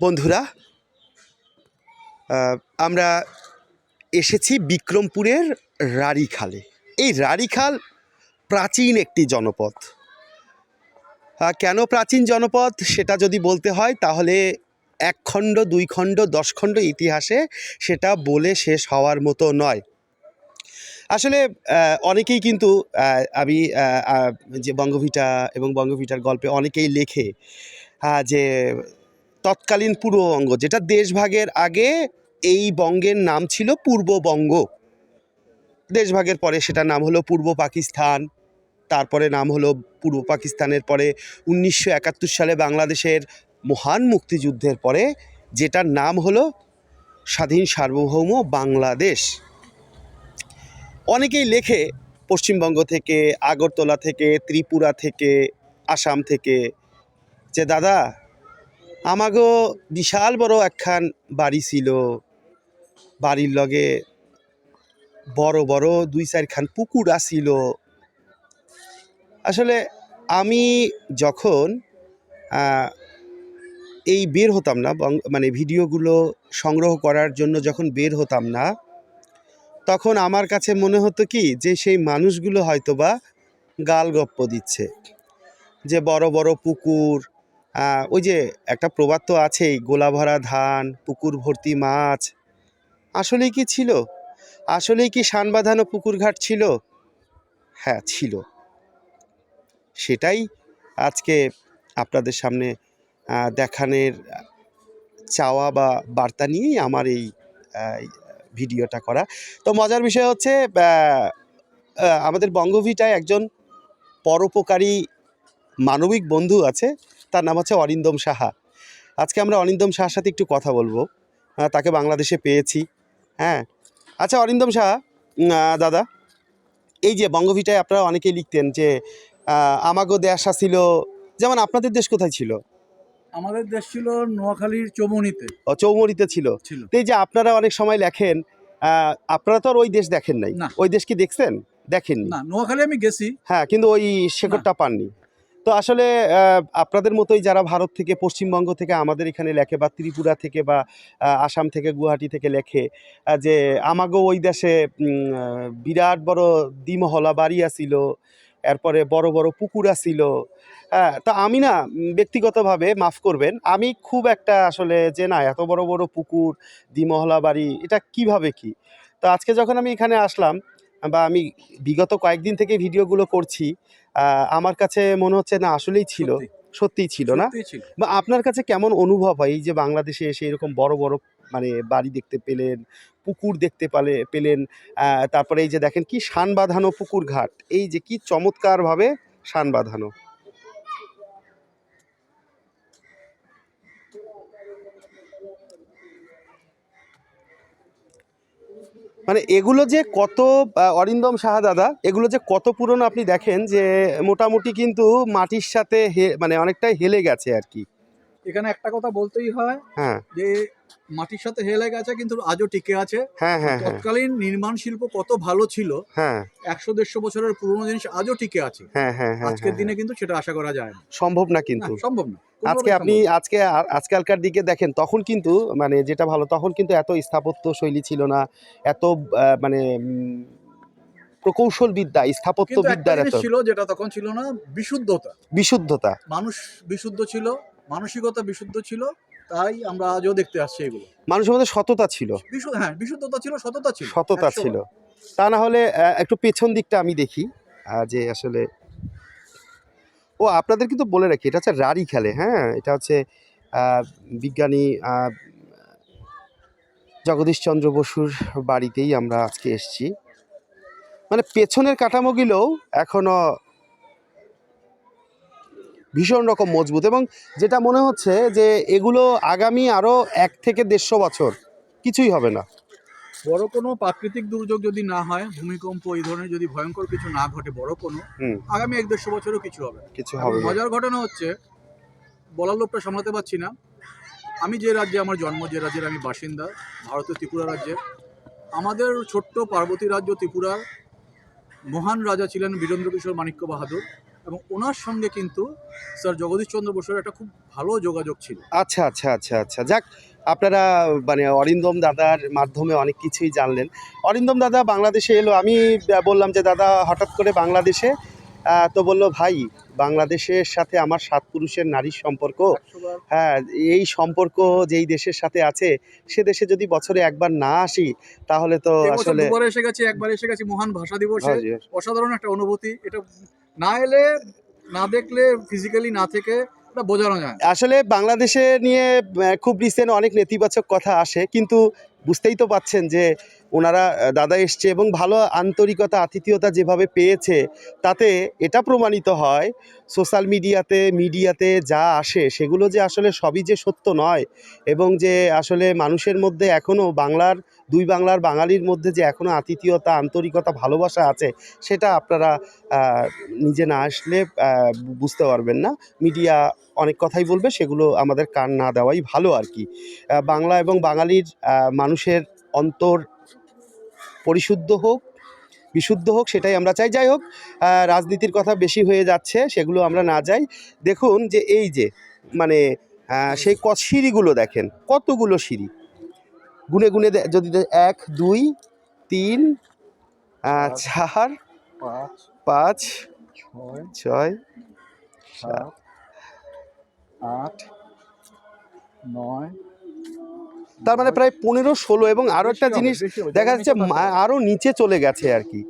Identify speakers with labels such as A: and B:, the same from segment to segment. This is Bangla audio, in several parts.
A: বন্ধুরা আমরা এসেছি বিক্রমপুরের রাড়িখালে। এই রাড়িখাল প্রাচীন একটি জনপদ। কেন প্রাচীন জনপদ সেটা যদি বলতে হয়, তাহলে এক খণ্ড দুই খণ্ড দশ খণ্ড ইতিহাসে সেটা বলে শেষ হওয়ার মতো নয়। আসলে অনেকেই কিন্তু আমি যে বঙ্গভিটা এবং বঙ্গভিটার গল্পে অনেকেই লেখে যে তৎকালীন পূর্ববঙ্গ যেটা দেশভাগের আগে এই বঙ্গের নাম ছিল পূর্ববঙ্গ দেশভাগের পরে সেটার নাম হলো পূর্ব পাকিস্তান, তারপরে নাম হলো পূর্ব পাকিস্তানের পরে উনিশশো একাত্তর সালে বাংলাদেশের মহান মুক্তিযুদ্ধের পরে যেটার নাম হলো স্বাধীন সার্বভৌম বাংলাদেশ। অনেকেই লেখে পশ্চিমবঙ্গ থেকে, আগরতলা থেকে, ত্রিপুরা থেকে, আসাম থেকে যে, দাদা আমাগো বিশাল বড় একখান বাড়ি ছিল। বাড়ির লগে বড় বড় দুই চারখান পুকুর আসিল আসলে আমি যখন এই বের হতাম না মানে ভিডিওগুলো সংগ্রহ করার জন্য যখন বের হতাম না, তখন আমার কাছে মনে হতো কি, যে সেই মানুষগুলো হয়তোবা গাল গপ্প দিচ্ছে। যে বড় বড় পুকুর ওই যে একটা প্রবাদ তো আছেই গোলা ভরা ধান, পুকুর ভর্তি মাছ। আসলেই কি ছিল? আসলেই কি শান বাঁধানো পুকুর ঘাট ছিল? হ্যাঁ ছিল। সেটাই আজকে আপনাদের সামনে দেখানোর চাওয়া বা বার্তা নিয়েই আমার এই ভিডিওটা করা। তো মজার বিষয় হচ্ছে আমাদের বঙ্গভিটায় একজন পরোপকারী মানবিক বন্ধু আছে। তার নাম হচ্ছে অরিন্দম সাহা। আজকে আমরা অরিন্দম সাহার সাথে একটু কথা বলব। আহ, তাকে বাংলাদেশে পেয়েছি। হ্যাঁ। আচ্ছা অরিন্দম সাহা দাদা এই যে বঙ্গভিটায় আপনারা অনেকেই লিখতেন যে আমাগো দেশ ছিল যেমন আপনাদের দেশ কোথায় ছিল?
B: আমাদের দেশ ছিল নোয়াখালীর চৌমনিতে।
A: ও, চৌমুরিতে ছিল। তো এই যে আপনারা অনেক সময় লেখেন আপনারা তো আর ওই দেশ দেখেন নাই? ওই দেশ কি দেখছেন? দেখেননি?
B: না নোয়াখালী আমি গেছি।
A: হ্যাঁ কিন্তু ওই শেকড়টা পাননি। তো আসলে আপনাদের মতোই যারা ভারত থেকে, পশ্চিমবঙ্গ থেকে আমাদের এখানে লেখে বা ত্রিপুরা থেকে বা আসাম থেকে, গুয়াহাটি থেকে লেখে যে আমাগো ওই দেশে বিরাট বড় দ্বিমহলা বাড়ি আছিল, এরপরে বড় বড় পুকুর আছিল হ্যাঁ তা আমি না ব্যক্তিগতভাবে মাফ করবেন, আমি খুব একটা আসলে যে না, এত বড় বড় পুকুর, দ্বিমহলা বাড়ি, এটা কীভাবে কি? তো আজকে যখন আমি এখানে আসলাম, বা আমি বিগত কয়েকদিন থেকে ভিডিওগুলো করছি আমার কাছে মনে হচ্ছে না আসলেই ছিল।
B: সত্যি,
A: সত্যিই ছিল না। বা আপনার কাছে কেমন অনুভব হয় এই যে বাংলাদেশে এসে এরকম বড় বড় মানে বাড়ি দেখতে পেলেন পুকুর দেখতে পালে পেলেন তারপরে এই যে দেখেন কি শান বাঁধানো পুকুর ঘাট এই যে কি চমৎকারভাবে শান বাঁধানো। মানে এগুলো যে কত অরিন্দম সাহা দাদা, এগুলো যে কত পুরনো আপনি দেখেন যে মোটামুটি কিন্তু মাটির সাথে মানে অনেকটাই হেলে গেছে আর কি।
B: এখানে একটা কথা বলতেই হয়
A: হ্যাঁ।
B: যে মাটির সাথে হেলে গেছে কিন্তু আজও টিকে আছে।
A: হ্যাঁ হ্যাঁ
B: তৎকালীন নির্মাণ শিল্প কত ভালো ছিল
A: হ্যাঁ।
B: একশো দেড়শো বছরের পুরনো জিনিস আজও টিকে আছে। আজকের দিনে কিন্তু সেটা আশা করা যায় না।
A: সম্ভব না কিন্তু।
B: সম্ভব না।
A: আজকে আপনি আজকে আজকালকার দিকে দেখেন তখন কিন্তু মানে যেটা ভালো তখন কিন্তু এত স্থাপত্য শৈলী ছিল না এত মানে প্রকৌশল বিদ্যা স্থাপত্য এত।
B: ছিল যেটা তখন ছিল না বিশুদ্ধতা।
A: বিশুদ্ধতা।
B: মানুষ বিশুদ্ধ ছিল মানসিকতা বিশুদ্ধ ছিল তাই আমরা আজও দেখতে আসছি এগুলো।
A: মানুষের মধ্যে সততা ছিল।
B: বিশুদ্ধ হ্যাঁ বিশুদ্ধতা ছিল সততা ছিল।
A: সততা ছিল। তা না হলে একটু পেছন দিকটা আমি দেখি যে আসলে ও আপনাদের কিন্তু বলে রাখি এটা হচ্ছে রাড়ি খেলে হ্যাঁ? এটা হচ্ছে বিজ্ঞানী জগদীশচন্দ্র বসুর বাড়িতেই আমরা আজকে এসেছি। মানে পেছনের কাঠামোগুলোও এখনও ভীষণ রকম মজবুত এবং যেটা মনে হচ্ছে যে এগুলো আগামী আরও এক থেকে দেড়শো বছর কিছুই হবে না।
B: বড় কোনো প্রাকৃতিক দুর্যোগ যদি না হয় ভূমিকম্প এই ধরনের যদি ভয়ঙ্কর কিছু না ঘটে বড় কোনো আগামী এক দেড়শো বছরও কিছু হবে না।
A: কিছু হবে
B: মজার ঘটনা হচ্ছে বলার লোকটা সামলাতে পারছি না। আমি যে রাজ্যে আমার জন্ম যে রাজ্যের আমি বাসিন্দা ভারতের ত্রিপুরা রাজ্যে। আমাদের ছোট্ট পার্বতী রাজ্য ত্রিপুরার মহান রাজা ছিলেন বীরেন্দ্র কিশোর মাণিক্য বাহাদুর। এবং ওনার সঙ্গে কিন্তু স্যার জগদীশ চন্দ্র বসুর একটা খুব ভালো যোগাযোগ ছিল।
A: আচ্ছা আচ্ছা আচ্ছা আচ্ছা। যাক, আপনারা মানে অরিন্দম দাদার মাধ্যমে অনেক কিছুই জানলেন। অরিন্দম দাদা বাংলাদেশে এলো। আমি বললাম যে, দাদা, হঠাৎ করে বাংলাদেশে তো বলল ভাই বাংলাদেশের সাথে আমার সাত পুরুষের নারীর সম্পর্ক। হ্যাঁ এই সম্পর্ক যেই দেশের সাথে আছে সে দেশে যদি বছরে একবার না আসি তাহলে তো আসলে
B: এসে গেছে একবার এসে গেছে মহান ভাষা দিবসে।
A: জি,
B: অসাধারণ একটা অনুভূতি। এটা না এলে না দেখলে ফিজিক্যালি না থেকে বোঝানো যায়।
A: আসলে বাংলাদেশে নিয়ে খুব রিসেন্ট অনেক নেতিবাচক কথা আসে কিন্তু বুঝতেই তো পাচ্ছেন যে ওনারা দাদা এসছে এবং ভালো আন্তরিকতা, আতিথেয়তা যেভাবে পেয়েছে, তাতে এটা প্রমাণিত হয়, সোশ্যাল মিডিয়াতে মিডিয়াতে যা আসে, সেগুলো যে আসলে সবই যে সত্য নয় এবং যে আসলে মানুষের মধ্যে এখনও বাংলার, দুই বাংলার বাঙালির মধ্যে যে এখনও আতিথেয়তা, আন্তরিকতা, ভালোবাসা আছে, সেটা আপনারা নিজে না আসলে বুঝতে পারবেন না। মিডিয়া অনেক কথাই বলবে, সেগুলো আমাদের কান না দেওয়াই ভালো আর কি। বাংলা এবং বাঙালির মানুষের অন্তর পরিশুদ্ধ হোক বিশুদ্ধ হোক সেটাই আমরা চাই। যাই হোক রাজনীতির কথা বেশি হয়ে যাচ্ছে সেগুলো আমরা না যাই। দেখুন যে এই যে মানে সেই ক সিঁড়িগুলো দেখেন কতগুলো সিঁড়ি? গুনে গুনে যদি এক দুই তিন চার
B: পাঁচ ছয়
A: ছয়
B: সাত আট নয়
A: তার মানে প্রায় পনেরো ষোলো এবং আরও একটা জিনিস দেখা যাচ্ছে আরও নিচে চলে গেছে আর কি।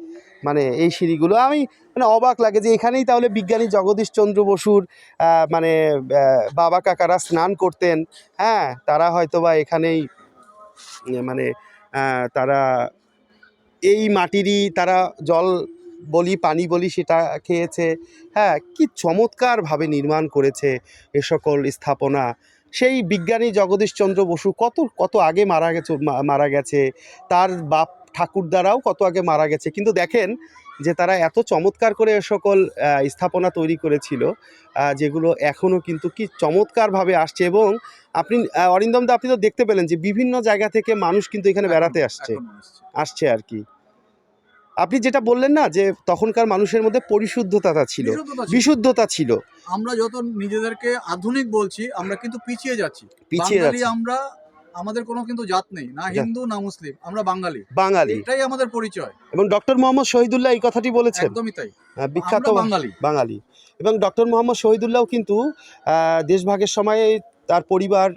A: মানে এই সিঁড়িগুলো। আমি মানে অবাক লাগে যে এখানেই তাহলে বিজ্ঞানী জগদীশ চন্দ্র বসুর মানে বাবা কাকারা স্নান করতেন। হ্যাঁ তারা হয়তো বা এখানেই মানে তারা এই মাটিরই তারা জল বলি পানি বলি সেটা খেয়েছে। হ্যাঁ কি চমৎকারভাবে নির্মাণ করেছে এ সকল স্থাপনা। সেই বিজ্ঞানী জগদীশচন্দ্র বসু কত কত আগে মারা গেছে মারা গেছে? তার বাপ ঠাকুর দ্বারাও কত আগে মারা গেছে? কিন্তু দেখেন যে তারা এত চমৎকার করে এ সকল স্থাপনা তৈরি করেছিল যেগুলো এখনও কিন্তু কি চমৎকারভাবে আসছে এবং আপনি আহ, অরিন্দম দা আপনি তো দেখতে পেলেন যে বিভিন্ন জায়গা থেকে মানুষ কিন্তু এখানে বেড়াতে আসছে।
B: আসছে
A: আর কি। আপনি যেটা বললেন না যে তখনকার মানুষের মধ্যে পরিশুদ্ধতা ছিল।
B: বিশুদ্ধতা ছিল। আমরা যত নিজেদেরকে আধুনিক বলছি আমরা কিন্তু পিছিয়ে যাচ্ছি।
A: পিছিয়ে যাচ্ছি।
B: আমরা আমাদের কোনো কিন্তু জাত নেই না হিন্দু না মুসলিম আমরা বাঙালি।
A: বাঙালি।
B: এটাই আমাদের পরিচয়।
A: এবং ডক্টর মোহাম্মদ শহীদুল্লাহ এই কথাটি বলেছেন।
B: একদমই তাই।
A: আহ, বিখ্যাত
B: বাঙালি।
A: বাঙালি। এবং ডক্টর মোহাম্মদ শহীদুল্লাহ কিন্তু দেশভাগের সময় তার পরিবার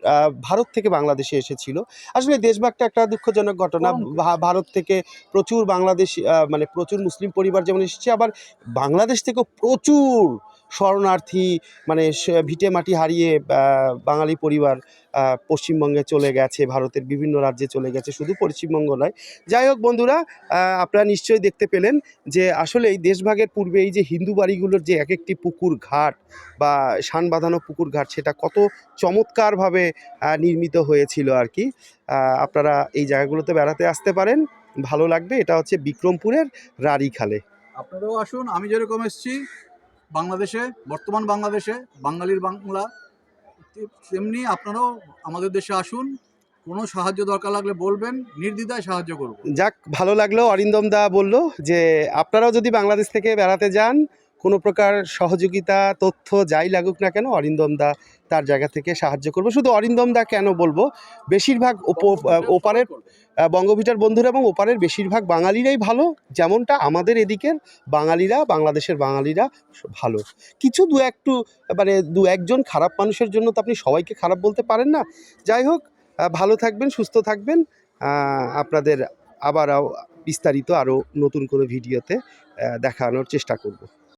A: ভারত থেকে বাংলাদেশে এসেছিল। আসলে দেশভাগটা একটা দুঃখজনক ঘটনা। ভারত থেকে প্রচুর বাংলাদেশ মানে প্রচুর মুসলিম পরিবার যেমন এসেছে আবার বাংলাদেশ থেকেও প্রচুর শরণার্থী মানে ভিটে মাটি হারিয়ে বাঙালি পরিবার পশ্চিমবঙ্গে চলে গেছে, ভারতের বিভিন্ন রাজ্যে চলে গেছে, শুধু পশ্চিমবঙ্গ নয়। যাই হোক বন্ধুরা আপনারা নিশ্চয়ই দেখতে পেলেন যে আসলে এই দেশভাগের পূর্বে এই যে হিন্দু বাড়িগুলোর যে এক একটি পুকুর ঘাট বা শান বাঁধানো পুকুর ঘাট, সেটা কত চমৎকারভাবে নির্মিত হয়েছিল আর কি। আপনারা এই জায়গাগুলোতে বেড়াতে আসতে পারেন, ভালো লাগবে। এটা হচ্ছে বিক্রমপুরের রাড়িখালে।
B: আপনারাও আসুন, আমি যেরকম এসেছি বাংলাদেশে, বর্তমান বাংলাদেশে, বাঙালির বাংলা, তেমনি আপনারাও আমাদের দেশে আসুন, কোনো সাহায্য দরকার লাগলে বলবেন, নির্দ্বিধায় সাহায্য করব।
A: যাক, ভালো লাগল, অরিন্দম দা বলল যে, আপনারাও যদি বাংলাদেশ থেকে বেড়াতে যান কোনো প্রকার সহযোগিতা তথ্য যাই লাগুক না কেন অরিন্দম দা তার জায়গা থেকে সাহায্য করব। শুধু অরিন্দম দা কেন বলব বেশিরভাগ ওপ- ওপারের বঙ্গভিটার বন্ধুরা এবং ওপারের বেশিরভাগ বাঙালিরাই ভালো যেমনটা আমাদের এদিকের বাঙালিরা বাংলাদেশের বাঙালিরা ভালো। কিছু দু একটু মানে দু একজন খারাপ মানুষের জন্য তো আপনি সবাইকে খারাপ বলতে পারেন না। যাই হোক ভালো থাকবেন সুস্থ থাকবেন। আপনাদের আবার বিস্তারিত আরও নতুন কোনো ভিডিওতে দেখানোর চেষ্টা করব।